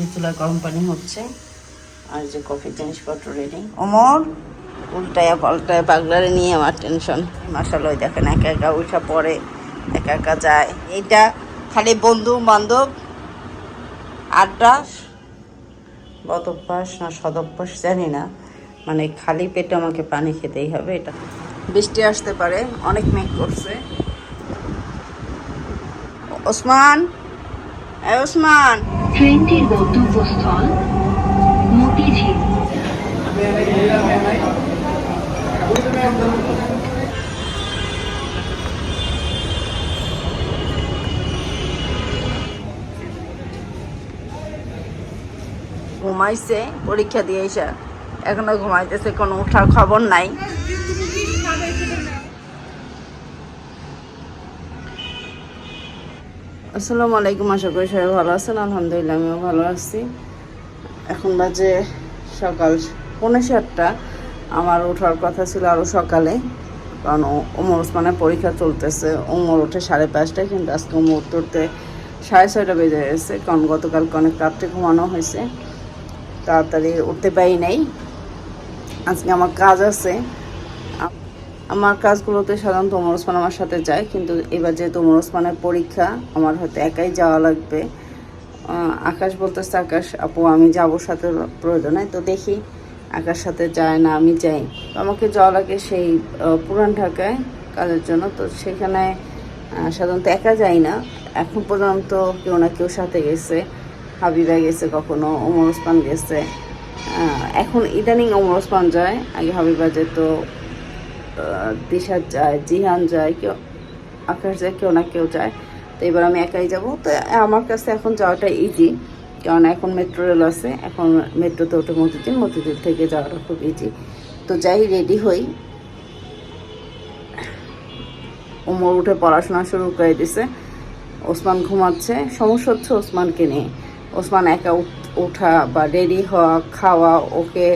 যে চুলা গরম পানি হচ্ছে। আর যে কফি জিনিসপত্র রেডি অমর, উল্টায়া পাল্টায় পাগলারে নিয়ে আমার টেনশন মাসাল ওই দেখেন একা একা উঠা পড়ে, একা একা যায়। এইটা খালি বন্ধু বান্ধব আড্ডা বদভ্যাস না সদভ্যাস জানি না। মানে খালি পেটে আমাকে পানি খেতেই হবে এটা। বৃষ্টি আসতে পারে, অনেক মেঘ করছে। ওসমান ওসমান! ট্রেনটির গন্তব্যস্থল মতিঝিল। ঘুমাইছে পরীক্ষা দিয়ে এসে এখনও ঘুমাইতেছে কোনো উঠার খবর নাই। আসসালামু আলাইকুম, আশা করি সবাই ভালো আছেন। আলহামদুলিল্লাহ, আমিও ভালো আছি। এখন বাজে সকাল পৌনে সাতটা। আমার ওঠার কথা ছিল আরও সকালে, কারণ ওমর ওসমানের পরীক্ষা চলতেছে। ওমর ওঠে সাড়ে পাঁচটায়, কিন্তু আজকে ওমর উঠতে সাড়ে ছয়টা বেজে গেছে, কারণ গতকালকে অনেক রাত্রে ঘুমানো হয়েছে। তাড়াতাড়ি উঠতে পারি নাই। আজকে আমার কাজ আছে। আমার কাজগুলোতে সাধারণত ওমর ওসমান আমার সাথে যায়, কিন্তু এবার যেহেতু ওমর ওসমানের পরীক্ষা, আমার হয়তো একাই যাওয়া লাগবে। আকাশ বলতেছে, আকাশ আপু, আমি যাব সাথে, প্রয়োজনে। তো দেখি আকাশ সাথে যায় না, আমি যাই। তো আমাকে যাওয়া লাগে সেই পুরান ঢাকায় কাজের জন্য। তো সেখানে সাধারণত একা যাই না। এখন পর্যন্ত কেউ না কেউ সাথে গেছে, হাবিবা গেছে কখনো, ওমর ওসমান গেছে। এখন ইদানিং ওমর ওসমান যায়, আগে হাবিবা যেত। দিশার যায়, জিহান যায়, কেউ আকাশ যায়, কেউ না কেউ যায়। তো এবার আমি একাই যাব। তো আমার কাছে এখন যাওয়াটা ইজি কারণ এখন মেট্রো রেল আছে। এখন মেট্রোতে ওঠে মতিঝিল মতিঝিল থেকে যাওয়াটা খুব ইজি তো যাই রেডি হই। ওমর উঠে পড়াশোনা শুরু করে দিছে। ওসমান ঘুমাচ্ছে। সমস্যা হচ্ছে ওসমানকে নিয়ে। ওসমান একা ওঠা বা রেডি হওয়া, খাওয়া, ওকে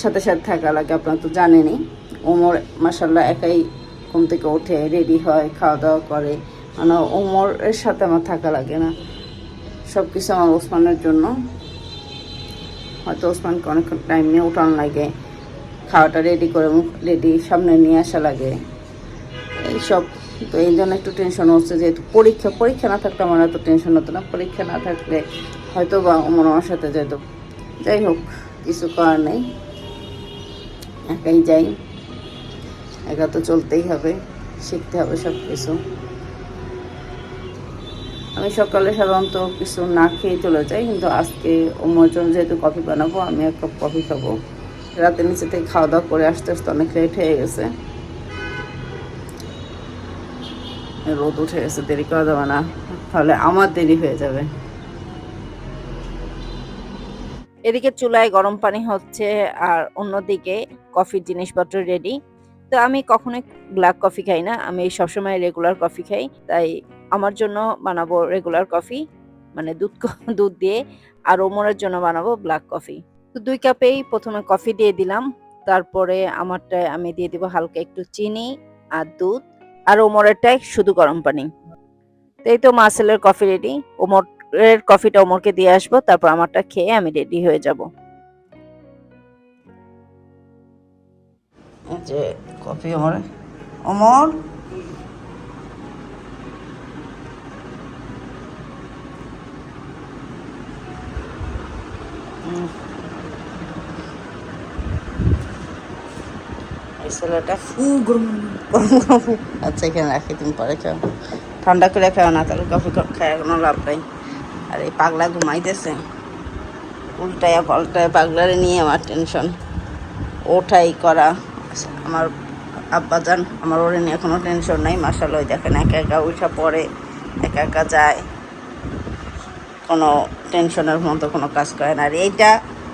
সাথে সাথে থাকা লাগে, আপনারা তো জানেনই। ওমর মাসাল্লাহ একাই ঘুম থেকে ওঠে রেডি হয় খাওয়া দাওয়া করে। মানে ওমরের সাথে আমার থাকা লাগে না। সব কিছু আমার ওসমানের জন্য। হয়তো ওসমানকে অনেক টাইম নিয়ে উঠানো লাগে। খাওয়াটা রেডি করে রেডি সামনে নিয়ে আসা লাগে। এইসব। তো এই জন্য একটু টেনশন হচ্ছে যেহেতু পরীক্ষা পরীক্ষা না থাকলে আমার এত টেনশন হতো না। পরীক্ষা না থাকলে হয়তো বা আমার আমার সাথে যেত। যাই হোক, কিছু করার নেই। একাই যাই। একা তো চলতেই হবে, শিখতে হবে সব কিছু আমি সকালে সাধারণত কিছু না খেয়ে চলে যাই, কিন্তু আজকে ওমর জন্য যেহেতু কফি বানাবো, আমি এক কাপ কফি খাব। রাতে নিচে থেকে খাওয়া দাওয়া করে আসতে আসতে অনেক লেট হয়ে গেছে। রোদ উঠে গেছে, দেরি করা যাবে না, তাহলে আমার দেরি হয়ে যাবে। এদিকে চুলায় গরম পানি হচ্ছে, আর অন্যদিকে কফির জিনিসপত্র রেডি তো আমি কখনোই ব্ল্যাক কফি খাই না। আমি সবসময় রেগুলার কফি খাই। তাই আমার জন্য বানাবো রেগুলার কফি মানে দুধ দুধ দিয়ে আর ওমরের জন্য বানাবো ব্ল্যাক কফি তো দুই কাপেই প্রথমে কফি দিয়ে দিলাম। তারপরে আমারটায় আমি দিয়ে দিব হালকা একটু চিনি আর দুধ আর ওমরেরটায় শুধু গরম পানি। তো এই তো মাসেলের কফি রেডি ওমরের কফিটা ওমরকে দিয়ে আসব। তারপর আমারটা খেয়ে আমি রেডি হয়ে যাব। যে কফি ওমর ওমর হুম। এই ছেলেটা গরম গরম আচ্ছা এখানে রাখি, তুমি পরে খাও। ঠান্ডা করে খাও না, তাহলে কফি খায় কোনো লাভ নাই। আর এই পাগলা ঘুমাইতেছে। উল্টায়া পাল্টায় পাগলারে নিয়ে আমার টেনশন। ওঠাই করা। আমার আব্বাজান, আমার ওরে নিয়ে কোনো টেনশন নাই মাসাল ওই দেখেন একা একা উঠা পড়ে, একা একা যায়। কোনো টেনশনের মতো কোনো কাজ করে না। আর এইটা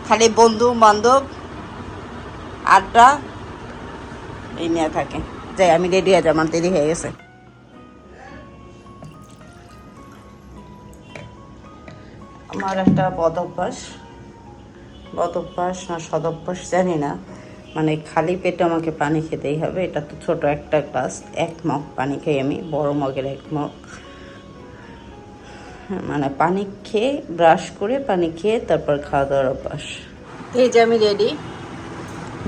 খালি বন্ধু বান্ধব, আড্ডা, এই নিয়ে থাকে। যাই, আমি রেডি হয়ে আমার দেরি হয়ে গেছে। আমার একটা বদ অভ্যাস বদ অভ্যাস না সদভ্যাস জানি না। মানে খালি পেটে আমাকে পানি খেতেই হবে। এটা তো ছোট একটা গ্লাস এক মগ পানি খাই আমি বড় মগের এক মগ। মানে পানি খেয়ে ব্রাশ করে পানি খেয়ে তারপর খাওয়া দাওয়ার অভ্যাস। এই যে আমি রেডি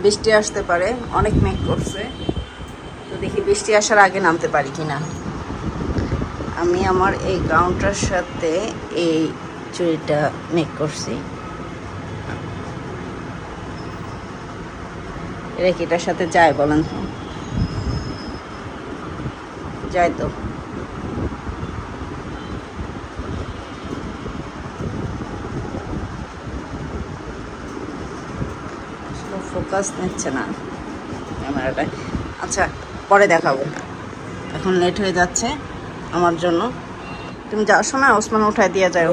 বৃষ্টি আসতে পারে, অনেক মেঘ করছে। তো দেখি বৃষ্টি আসার আগে নামতে পারি কি না আমি আমার এই গাউনটার সাথে এই চুড়িটা মেক করছি। এটা কি সাথে যায় বলেন তো? যায় তো। ফোকাস নিচ্ছে না ক্যামেরাটায়। আচ্ছা পরে দেখাবো। এখন লেট হয়ে যাচ্ছে আমার জন্য। তুমি যাওয়ার সময় ওসমান উঠায় দিয়ে যাও।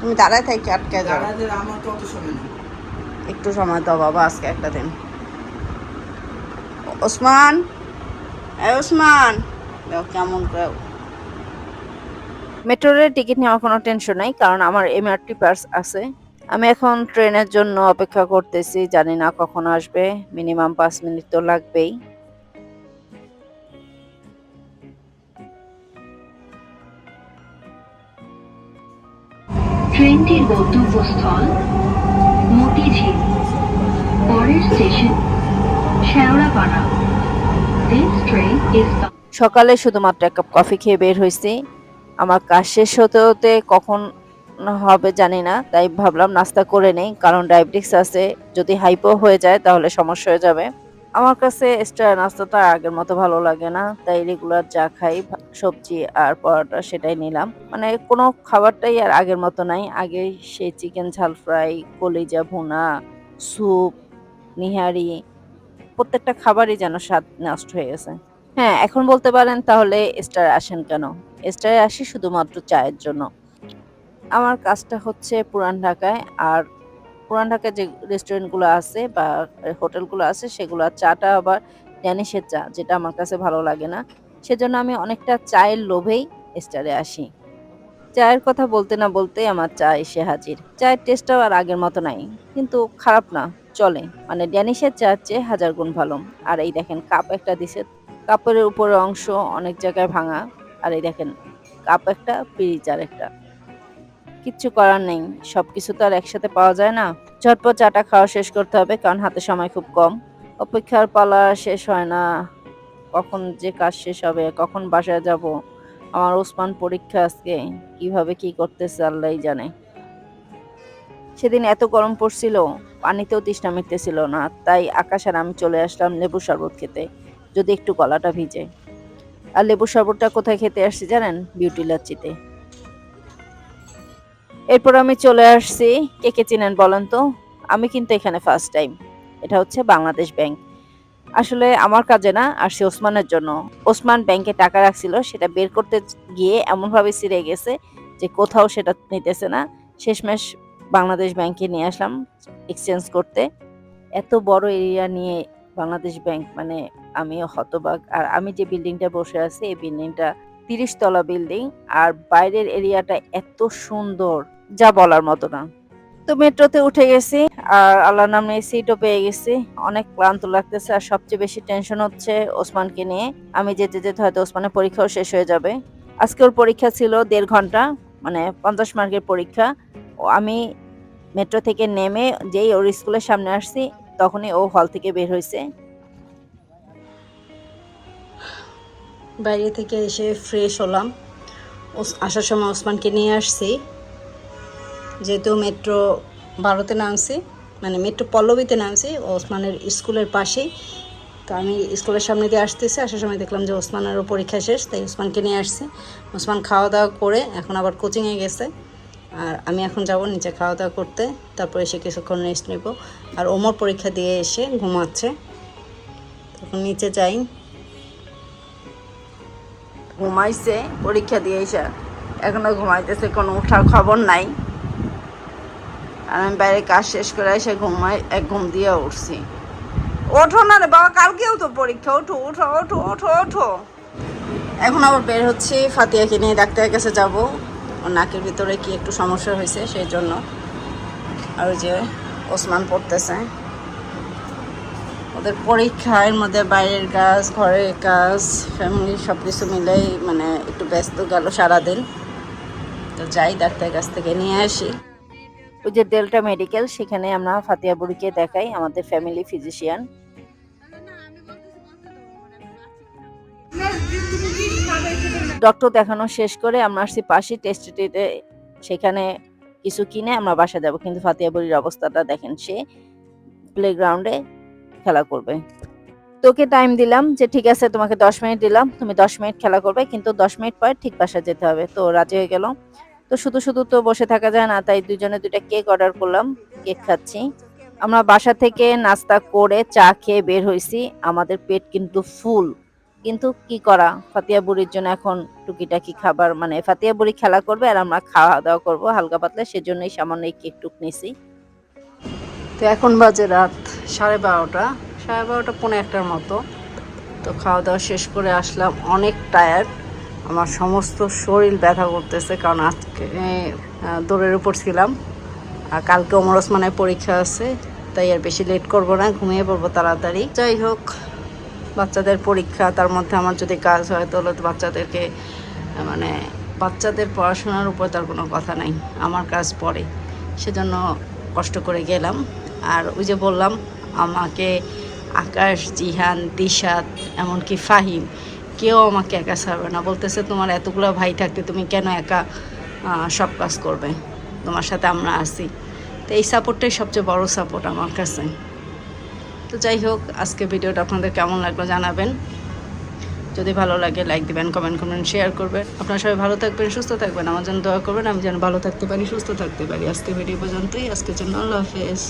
তুমি দাঁড়ায় থাকি আটকে যাও। একটু সময় দাও বাবা আজকে একটা দিন। ওসমান এই ওসমান কেমন করে। মেট্রো রেলের টিকিট নেওয়ার কোনো টেনশন নাই কারণ আমার এমআরটি পাস আছে। আমি এখন ট্রেনের জন্য অপেক্ষা করতেছি জানি না কখন আসবে মিনিমাম পাঁচ মিনিট তো লাগবেই। ট্রেনটির গন্তব্যস্থল মতিঝিল, পরের station Shewrapara. This train is সকালে শুধুমাত্র এক কাপ কফি খেয়ে বের হয়েছি। আমার কাজ শেষ হতে হতে কখন হবে জানি না, তাই ভাবলাম নাস্তা করে নেই, কারণ ডায়াবেটিক্স আছে। যদি হাইপো হয়ে যায় তাহলে সমস্যা হয়ে যাবে। আমার কাছে এক্সট্রা নাস্তাটা আগের মতো ভালো লাগে না। তাই রেগুলার যা খাই সবজি আর পরোটা সেটাই নিলাম। মানে কোনো খাবারটাই আর আগের মতো নাই। আগে সেই চিকেন ঝাল ফ্রাই কলিজা ভুনা স্যুপ নিহারি, প্রত্যেকটা খাবারই যেন স্বাদ নষ্ট হয়ে গেছে। হ্যাঁ এখন বলতে পারেন তাহলে স্টার আসেন কেন? স্টারে আসি শুধুমাত্র চায়ের জন্য। আমার কাজটা হচ্ছে পুরান ঢাকায় আর পুরান ঢাকায় যে রেস্টুরেন্টগুলো আছে বা হোটেলগুলো আছে, সেগুলো চাটা আবার ড্যানিশের চা, যেটা আমার কাছে ভালো লাগে না। সেজন্য আমি অনেকটা চায়ের লোভেই স্টারে আসি। চায়ের কথা বলতে না বলতেই আমার চা এসে হাজির। চায়ের টেস্টটাও আর আগের মতো নাই, কিন্তু খারাপ না, চলে। মানে ড্যানিশের চার চেয়ে হাজার গুণ ভালো। আর এই দেখেন কাপ একটা দিছে কাপের উপরের অংশ অনেক জায়গায় ভাঙা। আর এই দেখেন কাপ একটা পিরিচ আর একটা। কিচ্ছু করার নেই। সব কিছু তো আর একসাথে পাওয়া যায় না। ঝটপট চাটা খাওয়া শেষ করতে হবে, কারণ হাতে সময় খুব কম। অপেক্ষার পালা শেষ হয় না। কখন যে কাজ শেষ হবে, কখন বাসায় যাব? আমার ওসমান পরীক্ষা আজকে। কীভাবে কি করতেছে আল্লাহই জানে। সেদিন এত গরম পড়ছিল, পানিতেও তৃষ্ণা মিটতেছিল না, তাই আকাশ আর আমি চলে আসলাম লেবু শরবত খেতে, যদি একটু গলাটা ভিজে। আর লেবু শরবতটা কোথায় খেতে আসছি জানেন? বিউটি লাচ্ছিতে। এরপর আমি চলে আসছি। কে কে চিনেন বলেন তো? আমি কিন্তু এখানে ফার্স্ট টাইম এটা হচ্ছে বাংলাদেশ ব্যাংক আসলে আমার কাজে না আসছি ওসমানের জন্য। ওসমান ব্যাংকে টাকা রাখছিল, সেটা বের করতে গিয়ে এমনভাবে ছিঁড়ে গেছে যে কোথাও সেটা নিতেছে না। শেষমেশ বাংলাদেশ ব্যাংকে নিয়ে আসলাম এক্সচেঞ্জ করতে। এত বড় এরিয়া নিয়ে বাংলাদেশ ব্যাংক মানে আমিও হতবাক। আর আমি যে বিল্ডিংটা বসে আছি, এই বিল্ডিংটা তিরিশ তলা বিল্ডিং আর বাইরের এরিয়াটা এত সুন্দর, যা বলার মতো না। তো মেট্রোতে উঠে গেছি আর আল্লাহ নামে সিটও পেয়ে গেছি। অনেক ক্লান্ত লাগতেছে আর সবচেয়ে বেশি টেনশন হচ্ছে ওসমানকে নিয়ে। আমি যেতে যেতে হয়তো ওসমানের পরীক্ষাও শেষ হয়ে যাবে। আজকে ওর পরীক্ষা ছিল দেড় ঘণ্টা মানে পঞ্চাশ মার্কের পরীক্ষা। ও আমি মেট্রো থেকে নেমে যেই ওর স্কুলের সামনে আসছি, তখনই ও হল থেকে বের হয়েছে। বাইরে থেকে এসে ফ্রেশ হলাম। আসার সময় ওসমানকে নিয়ে আসছি। যেহেতু মেট্রো বারোতে নামছি মানে মেট্রো পল্লবীতে নামছি, ওসমানের স্কুলের পাশেই। তো আমি স্কুলের সামনে দিয়ে আসতেছি, আসার সময় দেখলাম যে ওসমানেরও পরীক্ষা শেষ, তাই ওসমানকে নিয়ে আসছি। ওসমান খাওয়া দাওয়া করে এখন আবার কোচিংয়ে গেছে। আর আমি এখন যাব নিচে খাওয়া দাওয়া করতে, তারপরে এসে কিছুক্ষণ রেস্ট নেব। আর ওমর পরীক্ষা দিয়ে এসে ঘুমাচ্ছে। তখন নিচে যাই। ঘুমাইছে, পরীক্ষা দিয়ে এসে এখনও ঘুমাইতেছে, কোনো ওঠার খবর নাই। আর আমি বাইরে কাজ শেষ করে এসে ঘুমাই, এক ঘুম দিয়ে উঠছি। ওঠো না রে বাবা, কালকেও তো পরীক্ষা, ওঠো ওঠো ওঠো ওঠো ওঠো। এখন আবার বের হচ্ছি, ফাতিয়াকে নিয়ে ডাক্তারের কাছে যাব। ওর নাকের ভিতরে কি একটু সমস্যা হয়েছে, সেই জন্য। আর যে ওসমান পড়তেছে। ওদের পরীক্ষা এর মধ্যে বাইরের কাজ, ঘরের কাজ ফ্যামিলি সব কিছু মিলেই মানে একটু ব্যস্ত গেল সারাদিন। তো যাই ডাক্তারের কাছ থেকে নিয়ে আসি। ওই যে ডেল্টা মেডিকেল সেখানে আমরা ফাতিয়া বুড়িকে দেখাই, আমাদের ফ্যামিলি ফিজিশিয়ান ডক্টর দেখানো শেষ করে আমরা আসছি পাশে টেস্ট সেখানে কিছু কিনে আমরা বাসা যাব, কিন্তু ফাতিয়া বুড়ির অবস্থাটা দেখেন সে প্লেগ্রাউন্ডে খেলা করবে। তোকে টাইম দিলাম যে, ঠিক আছে, তোমাকে দশ মিনিট দিলাম, তুমি দশ মিনিট খেলা করবে, কিন্তু দশ মিনিট পর ঠিক বাসা যেতে হবে। তো রাজি হয়ে গেল। তো শুধু শুধু তো বসে থাকা যায় না, তাই দুজনে দুইটা কেক অর্ডার করলাম কেক খাচ্ছি। আমরা বাসা থেকে নাস্তা করে চা খেয়ে বের হয়েছি। আমাদের পেট কিন্তু ফুল। কিন্তু কি করা? ফাতিয়া বুড়ির জন্য এখন টুকিটাকি খাবার মানে ফাতিয়া বুড়ি খেলা করবে আর আমরা খাওয়া দাওয়া করব হালকা পাতলা, সেজন্যই সামান্য কেক টুক নিছি তো এখন বাজে রাত। সাড়ে বারোটা সাড়ে বারোটা পৌনে একটার মতো। তো খাওয়া দাওয়া শেষ করে আসলাম, অনেক টায়ার্ড আমার সমস্ত শরীর ব্যথা করতেছে কারণ আজকে দৌড়ের উপর ছিলাম। আর কালকে ওমর ওসমানের পরীক্ষা আছে, তাই আর বেশি লেট করব না, ঘুমিয়ে পড়ব তাড়াতাড়ি। যাই হোক, বাচ্চাদের পরীক্ষা, তার মধ্যে আমার যদি কাজ হয়, তাহলে তো বাচ্চাদেরকে মানে বাচ্চাদের পড়াশোনার উপর তার কোনো কথা নাই, আমার কাজ পড়ে। সেজন্য কষ্ট করে গেলাম। আর ওই যে বললাম আমাকে আকাশ, জিহান, দিশাত, এমনকি ফাহিম, কেউ আমাকে একা ছাড়বে না। বলতেছে, তোমার এতগুলো ভাই থাকতে তুমি কেন একা সব কাজ করবে? তোমার সাথে আমরা আছি। তো এই সাপোর্টটাই সবচেয়ে বড় সাপোর্ট আমার কাছে। তো যাই হোক, আজকে ভিডিওটা আপনাদের কেমন লাগল জানাবেন। যদি ভালো লাগে লাইক দেবেন কমেন্ট করবেন শেয়ার করবেন। আপনারা সবাই ভালো থাকবেন, সুস্থ থাকবেন। আমার জন্য দোয়া করবেন, আমি যেন ভালো থাকতে পারি, সুস্থ থাকতে পারি। আজকে ভিডিও পর্যন্তই। আজকের জন্য আল্লাহ হাফেজ।